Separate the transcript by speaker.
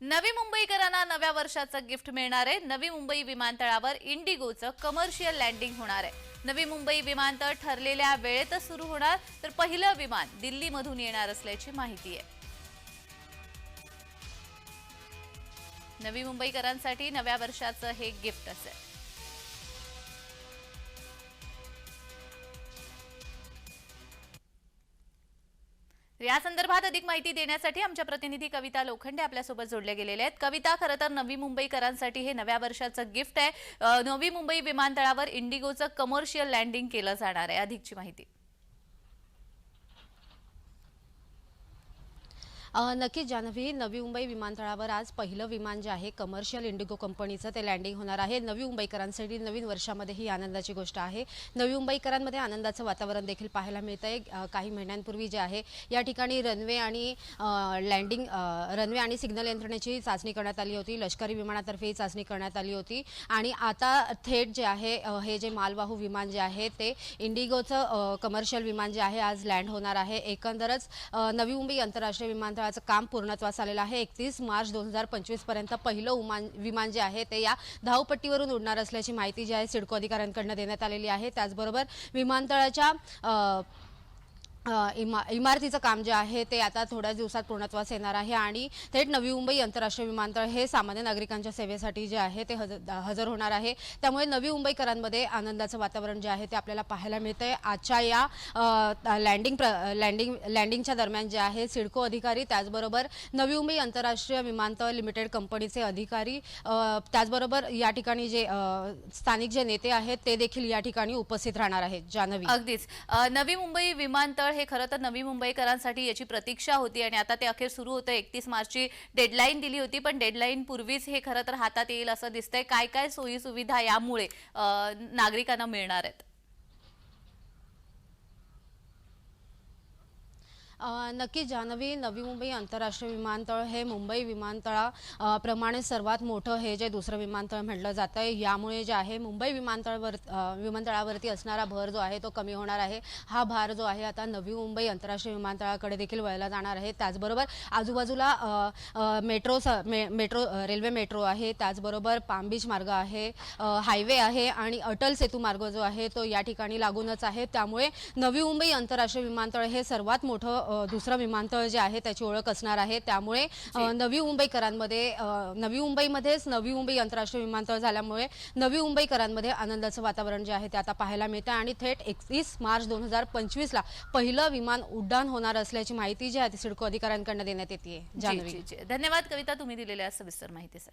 Speaker 1: नवी मुंबईकरांना नव्या वर्षाचं गिफ्ट मिळणार आहे. नवी मुंबई विमानतळावर इंडिगोचं कमर्शियल लँडिंग होणार आहे. नवी मुंबई विमानतळ ठरलेल्या वेळेतच सुरू होणार. तर पहिलं विमान दिल्लीमधून येणार असल्याची माहिती आहे. नवी मुंबईकरांसाठी नव्या वर्षाचं हे गिफ्ट असेल या संदर्भात अधिक माहिती देण्यासाठी आमच्या प्रतिनिधी कविता लोखंडे आपल्यासोबत जोडल्या गेलेले आहेत. कविता खरं तर नवी मुंबईकरांसाठी हे नव्या वर्षाचं गिफ्ट आहे. नवी मुंबई विमानतळावर इंडिगोचं कमर्शियल लँडिंग केलं जाणार आहे. अधिकची माहिती.
Speaker 2: नक्कीच जान्हवी. नवी मुंबई विमानतळावर आज पहिलं विमान जे आहे कमर्शियल इंडिगो कंपनीचं ते लँडिंग होणार आहे. नवी मुंबईकरांसाठी नवीन वर्षामध्ये ही आनंदाची गोष्ट आहे. नवी मुंबईकरांमध्ये आनंदाचं वातावरण देखील पाहायला मिळतं आहे काही महिन्यांपूर्वी जे आहे या ठिकाणी रनवे आणि लँडिंग रनवे आणि सिग्नल यंत्रणेची चाचणी करण्यात आली होती. लष्करी विमानातर्फे ही चाचणी करण्यात आली होती. आणि आता थेट जे आहे हे जे मालवाहू विमान जे आहे ते इंडिगोचं कमर्शियल विमान जे आहे आज लँड होणार आहे. एकंदरच नवी मुंबई आंतरराष्ट्रीय विमानतळ विमानतळाचं काम पूर्णत्वास आलेलं आहे. एकतीस मार्च दोन हजार पंचवीसपर्यंत पहिलं उमान विमान जे आहे ते या धावपट्टीवरून उडणार असल्याची माहिती जी आहे सिडको अधिकाऱ्यांकडनं देण्यात आलेली आहे. त्याचबरोबर विमानतळाच्या इमा इमारतीचं काम जे आहे ते आता थोड्याच दिवसात पूर्णत्वास येणार आहे आणि थेट नवी मुंबई आंतरराष्ट्रीय विमानतळ हे सामान्य नागरिकांच्या सेवेसाठी जे आहे ते हजर हजर होणार आहे. त्यामुळे नवी मुंबईकरांमध्ये आनंदाचं वातावरण जे आहे ते आपल्याला पाहायला मिळतंय. आजच्या या लँडिंग प्र लँडिंग लँडिंगच्या दरम्यान जे आहे सिडको अधिकारी त्याचबरोबर नवी मुंबई आंतरराष्ट्रीय विमानतळ लिमिटेड कंपनीचे अधिकारी त्याचबरोबर या ठिकाणी जे स्थानिक जे नेते आहेत ते देखील या ठिकाणी उपस्थित राहणार आहेत. जानवी.
Speaker 1: अगदीच. नवी मुंबई विमानतळ हे खरं तर नवी मुंबईकरांसाठी याची प्रतीक्षा होती आणि आता ते अखेर सुरू होतं. एकतीस मार्चची डेडलाईन दिली होती पण डेडलाईन पूर्वीच हे खरं तर हातात येईल असं दिसतंय. काय काय सोयी सुविधा यामुळे नागरिकांना मिळणार आहेत?
Speaker 2: नक्की जानवी नवी मुंबई आंतरराष्ट्रीय विमानतळ हे मुंबई विमानतळा सर्वात मोठं हे जे दुसरं विमानतळ म्हटलं जातं आहे यामुळे जे आहे मुंबई विमानतळावर विमानतळावरती असणारा भर जो आहे तो कमी होणार आहे. हा भार जो आहे आता नवी मुंबई आंतरराष्ट्रीय विमानतळाकडे देखील वळला जाणार आहे. त्याचबरोबर आजूबाजूला मेट्रो स- मे मेट्रो रेल्वे मेट्रो आहे त्याचबरोबर पाम बीच मार्ग आहे हायवे आहे आणि अटल सेतू मार्ग जो आहे तो या ठिकाणी लागूनच आहे. त्यामुळे नवी मुंबई आंतरराष्ट्रीय विमानतळ हे सर्वात मोठं दुसरं विमानतळ जे आहे त्याची ओळख असणार आहे. त्यामुळे नवी मुंबईकरांमध्ये नवी मुंबईमध्येच नवी मुंबई आंतरराष्ट्रीय विमानतळ झाल्यामुळे नवी मुंबईकरांमध्ये आनंदाचं वातावरण जे आहे ते आता पाहायला मिळतं आणि थेट एकतीस मार्च दोन हजार पंचवीसला पहिलं विमान उड्डाण होणार असल्याची माहिती जी आहे ती सिडको अधिकाऱ्यांकडनं देण्यात येते
Speaker 1: जी,
Speaker 2: जानवी
Speaker 1: जी, जी. धन्यवाद कविता तुम्ही दिलेल्या सविस्तर माहितीसाठी.